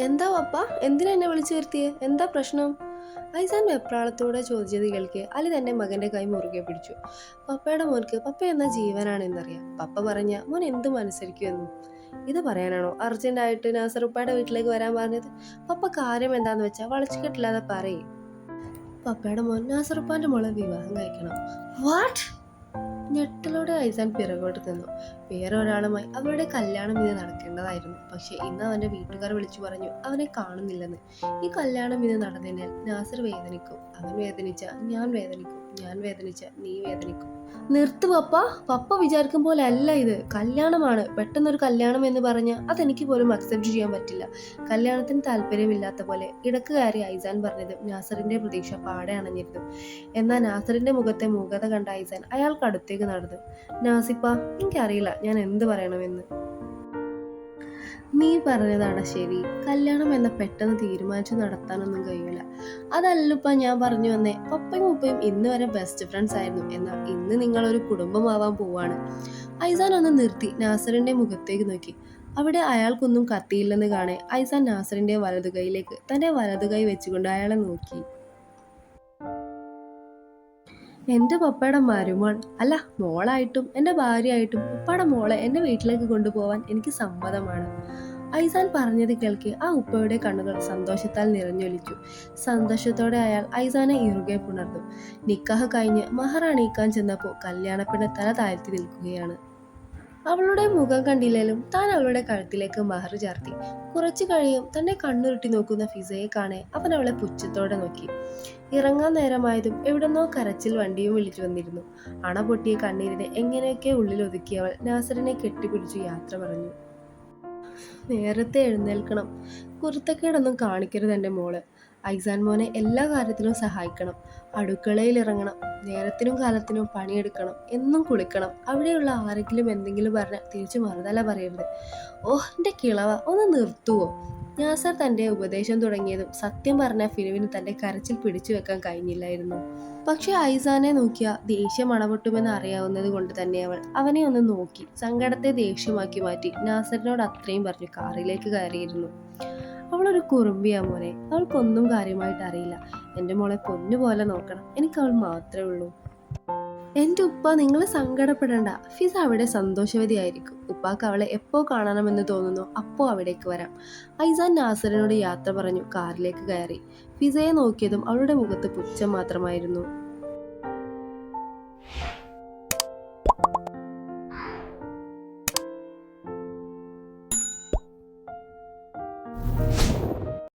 എന്താ പപ്പ എന്തിനാ എന്നെ വിളിച്ചു വരുത്തിയേ? എന്താ പ്രശ്നം? ഐസാൻ വെപ്രാളത്തോടെ ചോദിച്ചത് കേൾക്കെ. അലി തന്നെ മകന്റെ കൈ മുറുകെ പിടിച്ചു. പപ്പയുടെ മോൻക്ക് പപ്പ എന്ന ജീവനാണെന്നറിയാം. പപ്പ പറഞ്ഞ മോൻ എന്ത് അനുസരിക്കുമെന്നും ഇത് പറയാനാണോ? അർജന്റായിട്ട് നാസറുപ്പയുടെ വീട്ടിലേക്ക് വരാൻ പറഞ്ഞത്? പപ്പ കാര്യം എന്താന്ന് വെച്ചാൽ വളച്ചു കെട്ടില്ലാതെ പറയും. പപ്പയുടെ മോൻ നാസറുപ്പാന്റെ മോളെ വിവാഹം കഴിക്കണം. വാട്ട്? ഞെട്ടലോടെ ഐസാൻ പിറകോട്ട് നിന്നു വേറെ ഒരാളുമായി അവരുടെ കല്യാണം ഇത് നടക്കേണ്ടതായിരുന്നു. പക്ഷേ ഇന്ന് അവന്റെ വീട്ടുകാർ വിളിച്ചു പറഞ്ഞു അവനെ കാണുന്നില്ലെന്ന്. ഈ കല്യാണം ഇത് നടന്നതിനാൽ നാസർ വേദനിക്കും. അവൻ വേദനിച്ച ഞാൻ വേദനിക്കും. ഞാൻ വേദനിച്ച നീ വേദനിക്കും. നിർത്തു പപ്പ. പപ്പ വിചാരിക്കും പോലെ അല്ല ഇത്. കല്യാണമാണ്. പെട്ടെന്നൊരു കല്യാണം എന്ന് പറഞ്ഞ അതെനിക്ക് പോലും അക്സെപ്റ്റ് ചെയ്യാൻ പറ്റില്ല. കല്യാണത്തിന് താല്പര്യമില്ലാത്ത പോലെ ഇടക്കുകാരി ഐസാൻ പറഞ്ഞത് നാസറിന്റെ പ്രതീക്ഷ പാടെ അണഞ്ഞിരുന്നു. എന്നാൽ നാസറിന്റെ മുഖത്തെ മൂകത കണ്ട ഐസാൻ അയാൾക്ക് അടുത്തേക്ക് നടന്നു. നാസിപ്പ എനിക്കറിയില്ല ഞാൻ എന്ത് പറയണമെന്ന്. നീ പറഞ്ഞതാണ് ശരി. കല്യാണം എന്ന പെട്ടെന്ന് തീരുമാനിച്ച് നടത്താനൊന്നും കഴിയില്ല അതല്ലപ്പ ഞാൻ പറഞ്ഞു വന്നേ. പപ്പയും ഉപ്പയും ഇന്ന് വരെ ബെസ്റ്റ് ഫ്രണ്ട്സ് ആയിരുന്നു. എന്നാൽ ഇന്ന് നിങ്ങളൊരു കുടുംബമാവാൻ പോവാണ്. ഐസാൻ ഒന്ന് നിർത്തി നാസറിന്റെ മുഖത്തേക്ക് നോക്കി. അവിടെ അയാൾക്കൊന്നും കത്തിയില്ലെന്ന് കാണെ. ഐസാൻ നാസറിന്റെ വലതു കൈയിലേക്ക് തന്റെ വലതു കൈ വെച്ചുകൊണ്ട് അയാളെ നോക്കി. എന്റെ പപ്പയുടെ മരുമോൾ അല്ല മോളായിട്ടും എന്റെ ഭാര്യയായിട്ടും ഉപ്പയുടെ മോളെ എന്റെ വീട്ടിലേക്ക് കൊണ്ടുപോവാൻ എനിക്ക് സമ്മതമാണ്. ഐസാൻ പറഞ്ഞത് കേൾക്കെ ആ ഉപ്പയുടെ കണ്ണുകൾ സന്തോഷത്താൽ നിറഞ്ഞൊലിച്ചു. സന്തോഷത്തോടെ അയാൾ ഐസാനെ ഇറുകെ പുണർന്നു. നിക്കാഹ് കഴിഞ്ഞ് മഹറാണിക്കാൻ അണിയിക്കാൻ ചെന്നപ്പോൾ കല്യാണപ്പെണ്ണ് തല താഴ്ത്തി നിൽക്കുകയാണ്. അവളുടെ മുഖം കണ്ടില്ലേലും താൻ അവളുടെ കഴുത്തിലേക്ക് മഹർ ചാർത്തി. കുറച്ചു കഴിയും തന്റെ കണ്ണുരുട്ടി നോക്കുന്ന ഫിസയെ കാണെ അവൻ അവളെ പുച്ഛത്തോടെ നോക്കി. ഇറങ്ങാൻ നേരമായതും എവിടെന്നോ കരച്ചിൽ വണ്ടിയും വിളിച്ചു വന്നിരുന്നു. അണ പൊട്ടിയ കണ്ണീരിനെ എങ്ങനെയൊക്കെ ഉള്ളിൽ ഒതുക്കിയവൾ നാസറിനെ കെട്ടിപ്പിടിച്ചു യാത്ര പറഞ്ഞു. നേരത്തെ എഴുന്നേൽക്കണം. കുരുത്തക്കേടൊന്നും കാണിക്കരുത് എന്റെ മോൾ. ഐസാൻ മോനെ എല്ലാ കാര്യത്തിലും സഹായിക്കണം. അടുക്കളയിൽ ഇറങ്ങണം നേരത്തിനും കാലത്തിനും പണിയെടുക്കണം. എന്നും കുളിക്കണം. അവിടെയുള്ള ആരെങ്കിലും എന്തെങ്കിലും പറഞ്ഞാൽ തിരിച്ചു മറുതല പറയരുത്. ഓഹ് എന്റെ കിളവ ഒന്ന് നിർത്തുവോ? നാസർ തന്റെ ഉപദേശം തുടങ്ങിയതും സത്യം പറഞ്ഞ ഫിനുവിന് തന്റെ കരച്ചിൽ പിടിച്ചു വെക്കാൻ കഴിഞ്ഞില്ലായിരുന്നു. പക്ഷെ ഐസാനെ നോക്കിയ ദേഷ്യം അണപൊട്ടുമെന്ന് അറിയാവുന്നത് കൊണ്ട് തന്നെ അവൾ അവനെ ഒന്ന് നോക്കി. സങ്കടത്തെ ദേഷ്യമാക്കി മാറ്റി നാസറിനോട് അത്രയും പറഞ്ഞു കാറിലേക്ക് കയറിയിരുന്നു. അവളൊരു കുറുമ്പിയാ മോനെ. അവൾക്കൊന്നും കാര്യമായിട്ട് അറിയില്ല. എന്റെ മോളെ പൊന്നുപോലെ നോക്കണം. എനിക്ക് അവൾ മാത്രമേ ഉള്ളൂ. എന്റെ ഉപ്പ നിങ്ങൾ സങ്കടപ്പെടേണ്ട. ഫിസ അവിടെ സന്തോഷവതിയായിരിക്കും. ഉപ്പാക്ക് അവളെ എപ്പോൾ കാണണമെന്ന് തോന്നുന്നു അപ്പോൾ അവിടേക്ക് വരാം. ഐസാൻ നാസറിനോട് യാത്ര പറഞ്ഞു കാറിലേക്ക് കയറി. ഫിസയെ നോക്കിയതും അവളുടെ മുഖത്ത് പുച്ഛം മാത്രമായിരുന്നു.